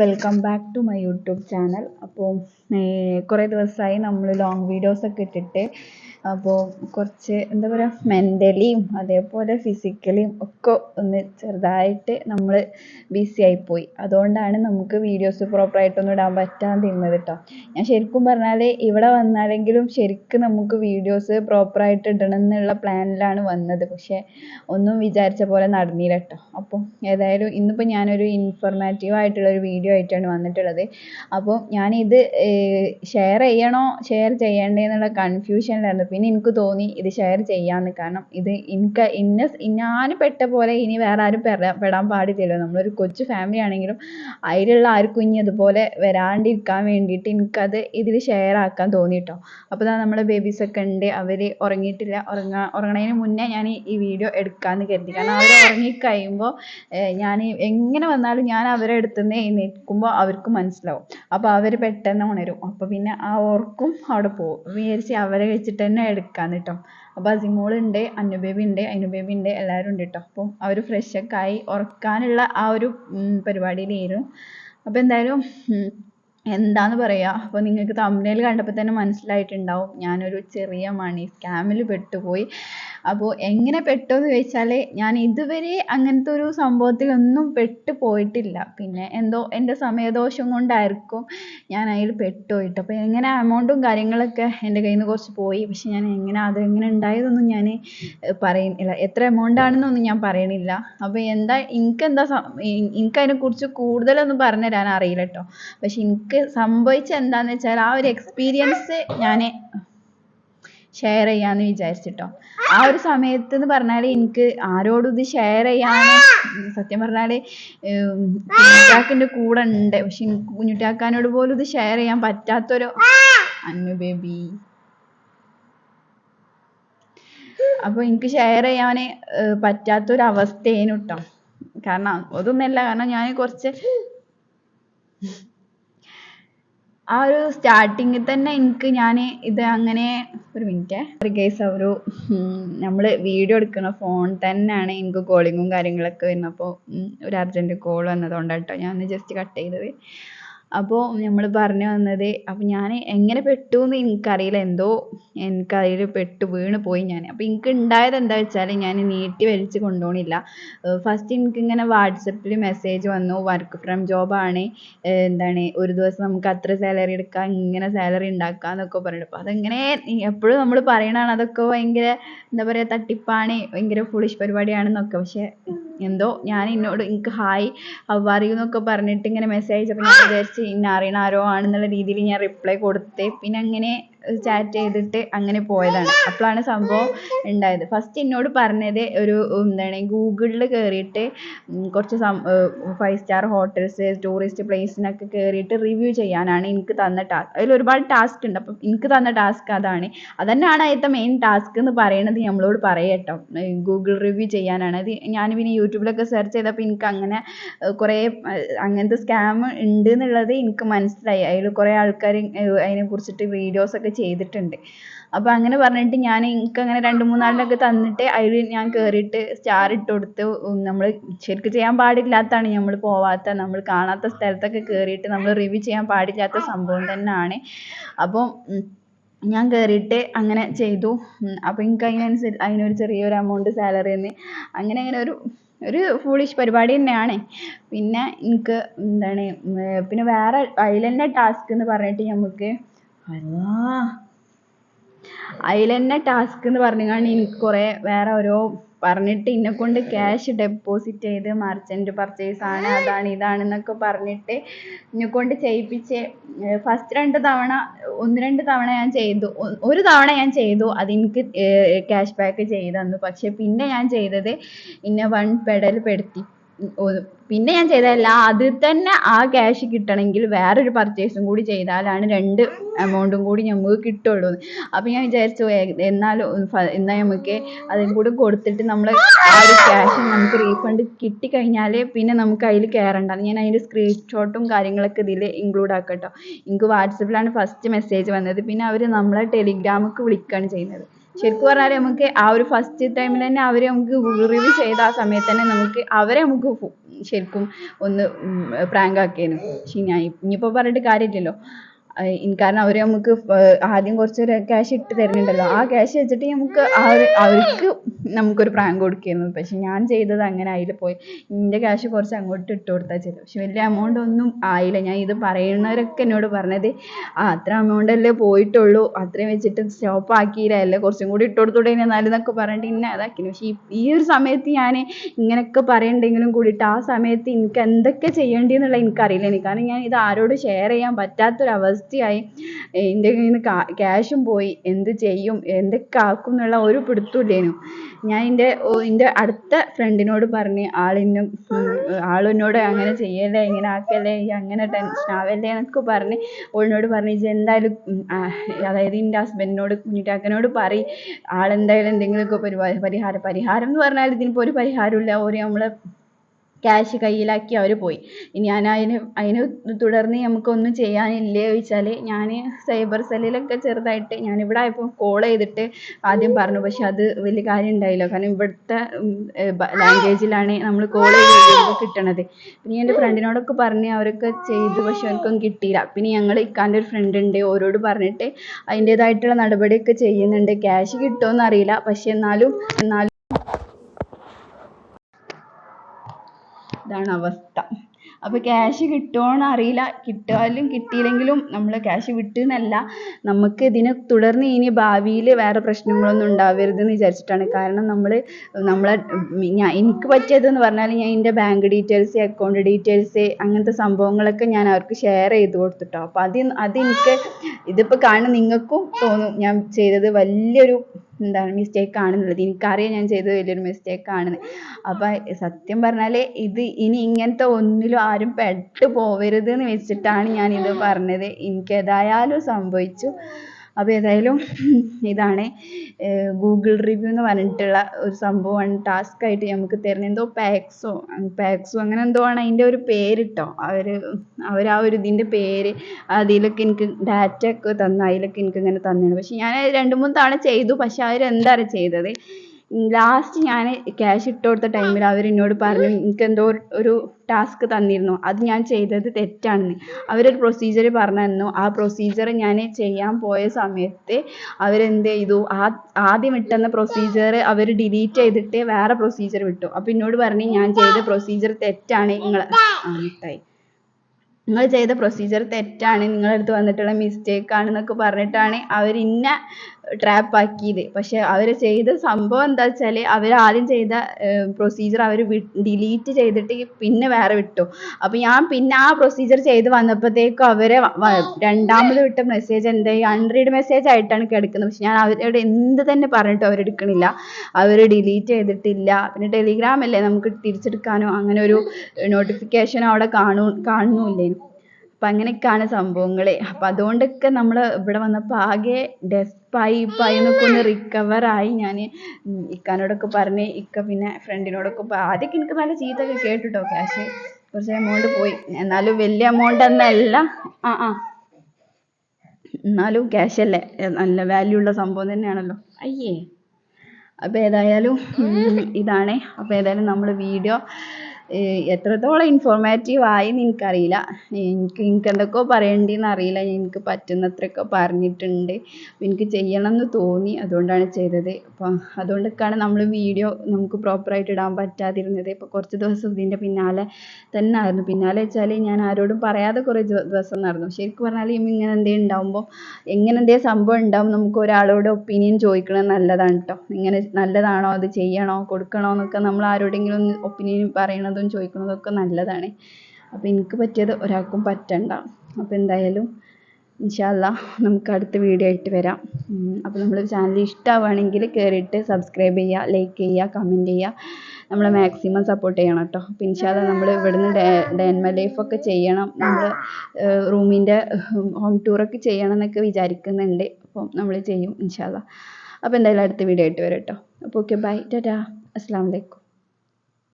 Welcome back to my YouTube channel അപ്പോൾ കുറേ ദിവസമായി നമ്മൾ ലോങ് വീഡിയോസൊക്കെ ഇട്ടിട്ട് അപ്പോൾ കുറച്ച് എന്താ പറയുക മെന്റലിയും അതേപോലെ ഫിസിക്കലിയും ഒക്കെ ഒന്ന് ചെറുതായിട്ട് നമ്മൾ ബിസി ആയിപ്പോയി. അതുകൊണ്ടാണ് നമുക്ക് വീഡിയോസ് പ്രോപ്പറായിട്ടൊന്നും ഇടാൻ പറ്റാതിരുന്നത് കേട്ടോ ഞാൻ ശരിക്കും പറഞ്ഞാൽ ഇവിടെ വന്നാലെങ്കിലും ശരിക്കും നമുക്ക് വീഡിയോസ് പ്രോപ്പറായിട്ട് ഇടണം എന്നുള്ള പ്ലാനിലാണ് വന്നത്. പക്ഷേ ഒന്നും വിചാരിച്ച പോലെ നടന്നില്ല കേട്ടോ അപ്പോൾ ഏതായാലും ഇന്നിപ്പോൾ ഞാനൊരു ഇൻഫോർമാറ്റീവ് ആയിട്ടുള്ള ഒരു വീഡിയോ ആയിട്ടാണ് വന്നിട്ടുള്ളത്. അപ്പോൾ ഞാനിത് ഷെയർ ചെയ്യണോ ഷെയർ ചെയ്യണ്ടേ എന്നുള്ള കൺഫ്യൂഷനിലായിരുന്നു പിന്നെ എനിക്ക് തോന്നി ഇത് ഷെയർ ചെയ്യാമെന്ന് കാരണം ഇത് എനിക്ക് ഇന്ന ഞാൻ പെട്ട പോലെ ഇനി വേറെ ആരും പെടാൻ പെടാൻ പാടില്ലല്ലോ. നമ്മളൊരു കൊച്ചു ഫാമിലി ആണെങ്കിലും അതിലുള്ള ആർക്കും ഇനി അതുപോലെ വരാണ്ടിരിക്കാൻ വേണ്ടിയിട്ട് എനിക്കത് ഇതിൽ ഷെയർ ആക്കാൻ തോന്നി കേട്ടോ അപ്പോൾ ഇതാ നമ്മുടെ ബേബീസൊക്കെ ഉണ്ട്. അവർ ഉറങ്ങിയിട്ടില്ല. ഉറങ്ങാ ഉറങ്ങണതിന് മുന്നേ ഞാൻ ഈ വീഡിയോ എടുക്കാമെന്ന് കരുതി. കാരണം അവർ ഉറങ്ങിക്കഴിയുമ്പോൾ ഞാൻ എങ്ങനെ വന്നാലും ഞാൻ അവരെ അടുത്തുനിന്ന് എഴുന്നേൽക്കുമ്പോൾ അവർക്ക് മനസ്സിലാവും. അപ്പോൾ അവർ പെട്ടെന്ന് ഉണരും. അപ്പോൾ പിന്നെ ആ ഓർക്കും അവിടെ പോകും. വിചാരിച്ച് അവരെ വെച്ചിട്ട് തന്നെ എടുക്കാമെന്ന് കേട്ടോ അപ്പോൾ അസിമോളുണ്ട് ഉണ്ട് അന്നു ബേബി ഉണ്ട് അനുബേബി ബേബി ഉണ്ട് എല്ലാവരും ഉണ്ട് കേട്ടോ അപ്പോൾ അവർ ഫ്രഷൊക്കെ ആയി ഉറക്കാനുള്ള ആ ഒരു പരിപാടിയിലായിരുന്നു അപ്പോൾ എന്തായാലും എന്താന്ന് പറയുക അപ്പോൾ നിങ്ങൾക്ക് തമ്പനയിൽ കണ്ടപ്പോൾ തന്നെ മനസ്സിലായിട്ടുണ്ടാവും. ഞാനൊരു ചെറിയ മണി സ്കാമിൽ പെട്ടുപോയി. അപ്പോൾ എങ്ങനെ പെട്ടു എന്ന് ചോദിച്ചാൽ ഞാൻ ഇതുവരെ അങ്ങനത്തെ ഒരു സംഭവത്തിലൊന്നും പെട്ട് പോയിട്ടില്ല. പിന്നെ എന്തോ എന്റെ സമയദോഷം കൊണ്ടായിരിക്കും ഞാൻ അതിൽ പെട്ടുപോയിട്ട് അപ്പോൾ എങ്ങനെ എമൗണ്ടും കാര്യങ്ങളൊക്കെ എന്റെ കയ്യിൽ നിന്ന് കുറച്ച് പോയി. പക്ഷെ ഞാൻ എങ്ങനെ അത് എങ്ങനെ ഉണ്ടായതൊന്നും ഞാൻ പറയുന്നില്ല. എത്ര എമൗണ്ട് ആണെന്നൊന്നും ഞാൻ പറയണില്ല. അപ്പോൾ എന്താ എനിക്കെന്താ എനിക്ക് അതിനെക്കുറിച്ച് കൂടുതലൊന്നും പറഞ്ഞു തരാൻ അറിയില്ല കേട്ടോ പക്ഷെ എനിക്ക് സംഭവിച്ചത് എന്താണെന്ന് വെച്ചാൽ ആ ഒരു എക്സ്പീരിയൻസ് ഞാൻ ഷെയർ ചെയ്യാന്ന് വിചാരിച്ചിട്ടോ. ആ ഒരു സമയത്ത് എന്ന് പറഞ്ഞാൽ എനിക്ക് ആരോടും ഇത് ഷെയർ ചെയ്യാൻ സത്യം പറഞ്ഞാൽ കുഞ്ഞുട്ടാക്കിന്റെ കൂടെ ഉണ്ട്. പക്ഷെ എനിക്ക് കുഞ്ഞുട്ടാക്കാനോട് പോലും ഇത് ഷെയർ ചെയ്യാൻ പറ്റാത്തൊരു അന്നു ബേബി അപ്പോൾ എനിക്ക് ഷെയർ ചെയ്യാൻ പറ്റാത്തൊരു അവസ്ഥയേനു കേട്ടോ കാരണം അതൊന്നുമല്ല. കാരണം ഞാൻ കുറച്ച് ആ ഒരു സ്റ്റാർട്ടിങ്ങിൽ തന്നെ എനിക്ക് ഞാൻ ഇത് അങ്ങനെ ഒരു മിനിറ്റ് ഗൈസ് ഒരു നമ്മൾ വീഡിയോ എടുക്കുന്ന ഫോൺ തന്നെയാണ് എനിക്ക് കോളിങ്ങും കാര്യങ്ങളൊക്കെ വരുന്നത്. ഒരു അർജന്റ് കോൾ വന്നതുകൊണ്ടാണ് കേട്ടോ ഞാൻ ഒന്ന് ജസ്റ്റ് കട്ട് ചെയ്തത്. അപ്പോൾ നമ്മൾ പറഞ്ഞു വന്നത് അപ്പോൾ ഞാൻ എങ്ങനെ പെട്ടു എന്ന് എനിക്കറിയില്ല. എന്തോ എനിക്കതിൽ പെട്ട് വീണ് പോയി ഞാൻ അപ്പോൾ എനിക്ക് ഉണ്ടായത് എന്താ വെച്ചാൽ ഞാൻ നീട്ടി വലിച്ച് കൊണ്ടുപോകണില്ല ഫസ്റ്റ് എനിക്കിങ്ങനെ വാട്സപ്പിൽ മെസ്സേജ് വന്നു. വർക്ക് ഫ്രം ജോബാണ് എന്താണ് ഒരു ദിവസം നമുക്ക് അത്ര സാലറി എടുക്കാം ഇങ്ങനെ സാലറി ഉണ്ടാക്കാം എന്നൊക്കെ പറഞ്ഞിട്ട്. അപ്പോൾ അതങ്ങനെ എപ്പോഴും നമ്മൾ പറയണതാണ് അതൊക്കെ ഭയങ്കര എന്താ പറയുക തട്ടിപ്പാണ്. ഭയങ്കര ഫുളിഷ് പരിപാടിയാണെന്നൊക്കെ. പക്ഷേ എന്തോ ഞാൻ എന്നോട് എനിക്ക് ഹായ് ഹൗ ആർ യു എന്നൊക്കെ പറഞ്ഞിട്ട് ഇങ്ങനെ മെസ്സേജ് അയച്ചപ്പോൾ ഞാൻ വിചാരിച്ചു ഇന്ന അറിയണ ആരോ ആണെന്നുള്ള രീതിയിൽ ഞാൻ റിപ്ലൈ കൊടുത്ത്. പിന്നെ അങ്ങനെ ചാറ്റ് ചെയ്തിട്ട് അങ്ങനെ പോയതാണ്. അപ്പോഴാണ് സംഭവം ഉണ്ടായത്. ഫസ്റ്റ് എന്നോട് പറഞ്ഞത് ഒരു എന്താണ് ഗൂഗിളിൽ കയറിയിട്ട് കുറച്ച് ഫൈവ് സ്റ്റാർ ഹോട്ടൽസ് ടൂറിസ്റ്റ് പ്ലേസിനൊക്കെ കയറിയിട്ട് റിവ്യൂ ചെയ്യാനാണ് എനിക്ക് തന്ന ടാസ്ക് അതിൽ ഒരുപാട് ടാസ്ക് ഉണ്ട്. അപ്പം എനിക്ക് തന്ന ടാസ്ക് അതാണ്. അതന്നെയാണ് അതിലത്തെ മെയിൻ ടാസ്ക് എന്ന് പറയുന്നത് നമ്മളോട് പറയട്ടോ ഗൂഗിൾ റിവ്യൂ ചെയ്യാനാണ്. അത് ഞാൻ പിന്നെ യൂട്യൂബിലൊക്കെ സെർച്ച് ചെയ്തപ്പോൾ എനിക്ക് അങ്ങനെ കുറേ അങ്ങനത്തെ സ്കാം ഉണ്ട് എന്നുള്ളത് എനിക്ക് മനസ്സിലായി. അതിൽ കുറേ ആൾക്കാർ അതിനെക്കുറിച്ചിട്ട് വീഡിയോസൊക്കെ ചെയ്തിട്ടുണ്ട്. അപ്പോൾ അങ്ങനെ പറഞ്ഞിട്ട് ഞാൻ എനിക്ക് അങ്ങനെ രണ്ട് മൂന്നാളിനൊക്കെ തന്നിട്ട് അതിൽ ഞാൻ കയറിയിട്ട് സ്റ്റാർ ഇട്ട് കൊടുത്ത് നമ്മൾ ശരിക്കും ചെയ്യാൻ പാടില്ലാത്തതാണ് നമ്മൾ പോവാത്ത നമ്മൾ കാണാത്ത സ്ഥലത്തൊക്കെ കയറിയിട്ട് നമ്മൾ റിവ്യൂ ചെയ്യാൻ പാടില്ലാത്ത സംഭവം തന്നെയാണ് അപ്പോൾ ഞാൻ കയറിയിട്ട് അങ്ങനെ ചെയ്തു. അപ്പോൾ എനിക്ക് അതിനനുസരിച്ച് അതിനൊരു ചെറിയൊരു എമൗണ്ട് സാലറി തന്ന് അങ്ങനെ അങ്ങനെ ഒരു ഒരു ഫൂളിഷ് പരിപാടി തന്നെയാണ്. പിന്നെ എനിക്ക് എന്താണ് പിന്നെ വേറെ അതിൽ ടാസ്ക് എന്ന് പറഞ്ഞിട്ട് നമുക്ക് അല്ലാ. അതിൽ തന്നെ ടാസ്ക് എന്ന് പറഞ്ഞാണ് എനിക്ക് കുറേ വേറെ ഓരോ പറഞ്ഞിട്ട് എന്നെക്കൊണ്ട് ക്യാഷ് ഡെപ്പോസിറ്റ് ചെയ്ത് മർച്ചന്റ് പർച്ചേസ് ആണ് അതാണ് ഇതാണ് എന്നൊക്കെ പറഞ്ഞിട്ട് എന്നെക്കൊണ്ട് ചെയ്യിപ്പിച്ച് ഫസ്റ്റ് രണ്ട് തവണ ഒന്ന് രണ്ട് തവണ ഞാൻ ചെയ്തു. ഒരു തവണ ഞാൻ ചെയ്തു അതെനിക്ക് ക്യാഷ് ബാക്ക് ചെയ്തു തന്നു പക്ഷേ പിന്നെ ഞാൻ ചെയ്തത് ഇന്നെ വൺ പെടൽ പെടുത്തി. പിന്നെ ഞാൻ ചെയ്തതല്ല അതിൽ തന്നെ ആ ക്യാഷ് കിട്ടണമെങ്കിൽ വേറൊരു പർച്ചേസും കൂടി ചെയ്താലാണ് രണ്ട് എമൗണ്ടും കൂടി നമുക്ക് കിട്ടുള്ളൂ അപ്പൊ അപ്പോൾ ഞാൻ വിചാരിച്ചു എന്നാലും എന്നാൽ നമുക്ക് അതും കൂടി കൊടുത്തിട്ട് നമ്മൾ ആ ഒരു ക്യാഷ് നമുക്ക് റീഫണ്ട് കിട്ടിക്കഴിഞ്ഞാൽ പിന്നെ നമുക്ക് അതിൽ കയറണ്ട ഞാൻ അതിന്റെ സ്ക്രീൻഷോട്ടും കാര്യങ്ങളൊക്കെ ഇതിൽ ഇൻക്ലൂഡ് ആക്കട്ടോ. കേട്ടോ എനിക്ക് വാട്സപ്പിലാണ് ഫസ്റ്റ് മെസ്സേജ് വന്നത്. പിന്നെ അവർ നമ്മളെ ടെലിഗ്രാമിലേക്ക് വിളിക്കുകയാണ് ചെയ്യുന്നത്. ശരിക്കും പറഞ്ഞാൽ നമുക്ക് ആ ഒരു ഫസ്റ്റ് ടൈമിൽ തന്നെ അവരെ നമുക്ക് ഗൂഗിൾ ചെയ്ത ആ സമയത്ത് തന്നെ നമുക്ക് അവരെ നമുക്ക് ശരിക്കും ഒന്ന് പ്രാങ്ക് ആക്കിയേനു. പക്ഷെ ഞാൻ ഇനിയിപ്പോൾ പറഞ്ഞിട്ട് കാര്യമില്ലല്ലോ. കാരണം അവർ നമുക്ക് ആദ്യം കുറച്ച് ക്യാഷ് ഇട്ട് തരുന്നുണ്ടല്ലോ. ആ ക്യാഷ് വെച്ചിട്ട് നമുക്ക് അവർക്ക് നമുക്കൊരു പ്രാങ്ക് കൊടുക്കായിരുന്നു പക്ഷെ ഞാൻ ചെയ്തത് അങ്ങനെ ആയില്ല പോയി. എന്റെ ക്യാഷ് കുറച്ച് അങ്ങോട്ട് ഇട്ട് കൊടുത്താൽ ചെയ്തത്. പക്ഷെ വലിയ എമൗണ്ട് ഒന്നും ആയില്ല. ഞാൻ ഇത് പറയുന്നവരൊക്കെ എന്നോട് പറഞ്ഞത് ആ അത്ര എമൗണ്ട് അല്ലേ പോയിട്ടുള്ളൂ. അത്രയും വെച്ചിട്ട് സ്റ്റോപ്പ് ആക്കിയില്ല. അല്ലേ കുറച്ചും കൂടി ഇട്ട് കൊടുത്തൂടെ എന്നാലും എന്നൊക്കെ പറഞ്ഞിട്ട് ഇന്നെ അതാക്കി പക്ഷെ ഈ- ഒരു സമയത്ത് ഞാൻ ഇങ്ങനെയൊക്കെ പറയണ്ടെങ്കിലും കൂടിയിട്ട് ആ സമയത്ത് എനിക്ക് എന്തൊക്കെ ചെയ്യേണ്ടതെന്നുള്ള എനിക്കറിയില്ല എനിക്ക് കാരണം ഞാൻ ഇത് ആരോടും ഷെയർ ചെയ്യാൻ പറ്റാത്തൊരവസ്ഥയായി എന്റെ കയ്യിൽ നിന്ന് ക്യാഷും പോയി. എന്ത് ചെയ്യും? എന്തൊക്കെ ആക്കും എന്നുള്ള ഒരു പിടുത്തമില്ലേനു ഞാൻ എന്റെ എന്റെ അടുത്ത ഫ്രണ്ടിനോട് പറഞ്ഞ് ആളിനും ആളിനോട് അങ്ങനെ ചെയ്യല്ലേ ഇങ്ങനെ ആക്കല്ലേ അങ്ങനെ ടെൻഷൻ ആവല്ലേ എന്നൊക്കെ പറഞ്ഞ് ഓളിനോട് പറഞ്ഞ് ഇജ്ജ് എന്തായാലും അതായത് എന്റെ ഹസ്ബൻഡിനോട് കുഞ്ഞിറ്റാക്കനോട് പറയ് ആളെന്തായാലും എന്തെങ്കിലുമൊക്കെ പരിപാ പരിഹാരം പരിഹാരം എന്ന് പറഞ്ഞാൽ ഇതിനിപ്പോൾ ഒരു പരിഹാരമില്ല ഒരു നമ്മളെ ക്യാഷ് കയ്യിലാക്കി അവർ പോയി. ഞാൻ അതിന് അതിന് തുടർന്ന് നമുക്കൊന്നും ചെയ്യാനില്ലേ ചോദിച്ചാൽ ഞാൻ സൈബർ സെല്ലിലൊക്കെ ചെറുതായിട്ട് ഞാൻ ഇവിടെ ആയപ്പോൾ കോൾ ചെയ്തിട്ട് ആദ്യം പറഞ്ഞു. പക്ഷെ അത് വലിയ കാര്യം ഉണ്ടായില്ല. കാരണം ഇവിടുത്തെ ലാംഗ്വേജിലാണ് നമ്മൾ കോൾ ചെയ്ത് കിട്ടണത്. പിന്നെ എന്റെ ഫ്രണ്ടിനോടൊക്കെ പറഞ്ഞ് അവരൊക്കെ ചെയ്തു. പക്ഷെ അവർക്കൊന്നും കിട്ടിയില്ല. പിന്നെ ഞങ്ങൾ ഇക്കാന്റെ ഒരു ഫ്രണ്ട് ഉണ്ട്. ഓരോട് പറഞ്ഞിട്ട് അതിന്റേതായിട്ടുള്ള നടപടിയൊക്കെ ചെയ്യുന്നുണ്ട്. ക്യാഷ് കിട്ടുമോ എന്നറിയില്ല പക്ഷെ എന്നാലും എന്നാലും ഇതാണ് അവസ്ഥ. അപ്പോൾ ക്യാഷ് കിട്ടുമോയെന്ന് അറിയില്ല. കിട്ടിയാലും കിട്ടിയില്ലെങ്കിലും നമ്മൾ ക്യാഷ് വിട്ടുന്നല്ല. നമുക്ക് ഇതിനെ തുടർന്ന് ഇനി ഭാവിയിൽ വേറെ പ്രശ്നങ്ങളൊന്നും ഉണ്ടാവരുതെന്ന് വിചാരിച്ചിട്ടാണ്. കാരണം നമ്മൾ നമ്മളെ ഞാൻ എനിക്ക് പറ്റിയതെന്ന് പറഞ്ഞാൽ ഞാൻ എന്റെ ബാങ്ക് ഡീറ്റെയിൽസ് അക്കൗണ്ട് ഡീറ്റെയിൽസ് അങ്ങനത്തെ സംഭവങ്ങളൊക്കെ ഞാൻ അവർക്ക് ഷെയർ ചെയ്ത് കൊടുത്തിട്ടോ. അപ്പോൾ അത് അതെനിക്ക് ഇതിപ്പോൾ കാണുന്ന നിങ്ങൾക്കും തോന്നും. ഞാൻ ചെയ്തത് വലിയൊരു എന്താണ് മിസ്റ്റേക്ക് ആണെന്നുള്ളത്. എനിക്കറിയാം ഞാൻ ചെയ്തത് വലിയൊരു മിസ്റ്റേക്ക് ആണെന്ന്. അപ്പം സത്യം പറഞ്ഞാൽ ഇത് ഇനി ഇങ്ങനത്തെ ഒന്നിലും ആരും പെട്ട് പോവരുത് എന്ന് വെച്ചിട്ടാണ് ഞാൻ ഇത് പറഞ്ഞത്. എനിക്ക് ഏതായാലും സംഭവിച്ചു. അപ്പോൾ ഏതായാലും ഇതാണ് ഗൂഗിൾ റിവ്യൂ എന്ന് പറഞ്ഞിട്ടുള്ള ഒരു സംഭവമാണ് ടാസ്ക് ആയിട്ട് നമുക്ക് തരുന്നത്. എന്തോ പാക്സോ പാക്സോ അങ്ങനെ എന്തോ ആണ് അതിന്റെ ഒരു പേര് കേട്ടോ അവർ അവർ ആ ഒരു ഇതിന്റെ പേര് അതിലൊക്കെ എനിക്ക് ഡാറ്റ ഒക്കെ തന്നു അതിലൊക്കെ എനിക്ക് ഇങ്ങനെ തന്നിരുന്നു. പക്ഷെ ഞാൻ രണ്ട് മൂന്ന് തവണ ചെയ്തു പക്ഷെ അറിയോ ചെയ്തത്? ലാസ്റ്റ് ഞാൻ ക്യാഷ് ഇട്ട് കൊടുത്ത ടൈമിൽ അവർ എന്നോട് പറഞ്ഞു എനിക്ക് എന്തോ ഒരു ടാസ്ക് തന്നിരുന്നു. അത് ഞാൻ ചെയ്തത് തെറ്റാണെന്ന്. അവരൊരു പ്രൊസീജിയർ പറഞ്ഞു തന്നു ആ പ്രൊസീജിയർ ഞാൻ ചെയ്യാൻ പോയ സമയത്ത് അവരെന്ത് ചെയ്തു? ആ ആദ്യം ഇട്ടെന്ന പ്രൊസീജിയർ അവർ ഡിലീറ്റ് ചെയ്തിട്ട് വേറെ പ്രൊസീജിയർ വിട്ടു. അപ്പോൾ എന്നോട് പറഞ്ഞു ഞാൻ ചെയ്ത പ്രൊസീജിയർ തെറ്റാണ്. നിങ്ങൾ നിങ്ങൾ ചെയ്ത പ്രൊസീജിയർ തെറ്റാണ്. നിങ്ങളുടെ അടുത്ത് വന്നിട്ടുള്ള മിസ്റ്റേക്ക് ആണെന്നൊക്കെ പറഞ്ഞിട്ടാണ് അവർ ഇന്നെ ട്രാപ്പ് ആക്കിയത്. പക്ഷെ അവർ ചെയ്ത സംഭവം എന്താ വെച്ചാൽ അവർ ആദ്യം ചെയ്ത പ്രൊസീജിയർ അവർ ഡിലീറ്റ് ചെയ്തിട്ട് പിന്നെ വേറെ വിട്ടു. അപ്പോൾ ഞാൻ പിന്നെ ആ പ്രൊസീജിയർ ചെയ്ത് വന്നപ്പോഴത്തേക്കും അവരെ രണ്ടാമത് വിട്ട മെസ്സേജ് എന്തായി അൺറീഡ് മെസ്സേജ് ആയിട്ടാണ് കിടക്കുന്നത്. പക്ഷെ ഞാൻ അവരോട് എന്ത് തന്നെ പറഞ്ഞിട്ടും അവരെടുക്കണില്ല അവർ ഡിലീറ്റ് ചെയ്തിട്ടില്ല. പിന്നെ ടെലിഗ്രാം അല്ലേ നമുക്ക് തിരിച്ചെടുക്കാനോ അങ്ങനെ ഒരു നോട്ടിഫിക്കേഷനോ അവിടെ കാണൂ കാണുന്നുമില്ലേനു. അപ്പം അങ്ങനെയൊക്കെയാണ് സംഭവങ്ങൾ അപ്പം അതുകൊണ്ടൊക്കെ നമ്മൾ ഇവിടെ വന്നപ്പോൾ ആകെ ഡെസ്പായി ഇപ്പായി എന്നൊക്കെ ഒന്ന് റിക്കവർ ആയി ഞാൻ ഇക്കാനോടൊക്കെ പറഞ്ഞ് ഇക്ക പിന്നെ ഫ്രണ്ടിനോടൊക്കെ ആദ്യമൊക്കെ എനിക്ക് നല്ല ചീത്തൊക്കെ കേട്ടു കേട്ടോ ക്യാഷ് കുറച്ച് എമൗണ്ട് പോയി. എന്നാലും വലിയ എമൗണ്ട് എന്നല്ല. ആ ആ. എന്നാലും ക്യാഷ് അല്ലേ? നല്ല വാല്യൂ ഉള്ള സംഭവം തന്നെയാണല്ലോ. അയ്യേ. അപ്പോൾ ഏതായാലും ഇതാണേ ഇതാണ്. അപ്പോൾ ഏതായാലും നമ്മൾ വീഡിയോ എത്രത്തോളം ഇൻഫോർമേറ്റീവ് ആയിന്ന് എനിക്കറിയില്ല. എനിക്ക് എനിക്ക് എന്തൊക്കെയോ പറയേണ്ടതെന്ന് അറിയില്ല. എനിക്ക് പറ്റുന്നത്രയൊക്കെ പറഞ്ഞിട്ടുണ്ട്. എനിക്ക് ചെയ്യണമെന്ന് തോന്നി. അതുകൊണ്ടാണ് ചെയ്തത്. അപ്പം അതുകൊണ്ടൊക്കെയാണ് നമ്മൾ വീഡിയോ നമുക്ക് പ്രോപ്പറായിട്ട് ഇടാൻ പറ്റാതിരുന്നത്. ഇപ്പോൾ കുറച്ച് ദിവസം ഇതിന്റെ പിന്നാലെ തന്നെ ആയിരുന്നു. പിന്നാലെ വെച്ചാൽ ഞാൻ ആരോടും പറയാതെ കുറേ ദിവസം നടന്നു. ശരിക്കും പറഞ്ഞാൽ ഇങ്ങനെ എന്തേ ഉണ്ടാകുമ്പോൾ എങ്ങനെ എന്തേ സംഭവം ഉണ്ടാവും നമുക്ക് ഒരാളോട് ഒപ്പീനിയൻ ചോദിക്കണത് നല്ലതാണ് കേട്ടോ ഇങ്ങനെ നല്ലതാണോ? അത് ചെയ്യണോ? കൊടുക്കണോ? എന്നൊക്കെ നമ്മൾ ആരോടെങ്കിലും ഒപ്പീനിയൻ പറയണതും ചോദിക്കുന്നതൊക്കെ നല്ലതാണ്. അപ്പോൾ എനിക്ക് പറ്റിയത് ഒരാൾക്കും പറ്റണ്ട. അപ്പോൾ എന്തായാലും ഇൻഷാല്ല നമുക്ക് അടുത്ത വീഡിയോ ആയിട്ട് വരാം. അപ്പോൾ നമ്മുടെ ചാനൽ ഇഷ്ടമാവുകയാണെങ്കിൽ കയറിയിട്ട് സബ്സ്ക്രൈബ് ചെയ്യുക ലൈക്ക് ചെയ്യുക കമന്റ് ചെയ്യുക നമ്മൾ മാക്സിമം സപ്പോർട്ട് ചെയ്യണം കേട്ടോ അപ്പോൾ ഇൻഷാല്ല നമ്മൾ ഇവിടുന്ന് ഡേൻമ ലൈഫൊക്കെ ചെയ്യണം. നമ്മൾ റൂമിന്റെ ഹോം ടൂറൊക്കെ ചെയ്യണം എന്നൊക്കെ വിചാരിക്കുന്നുണ്ട്. അപ്പോൾ നമ്മൾ ചെയ്യും ഇൻഷാല്ല അപ്പോൾ എന്തായാലും അടുത്ത വീഡിയോ ആയിട്ട് വരാം കേട്ടോ അപ്പോൾ ഓക്കെ ബൈ ടാറ്റാ അസ്സാം വലൈക്കും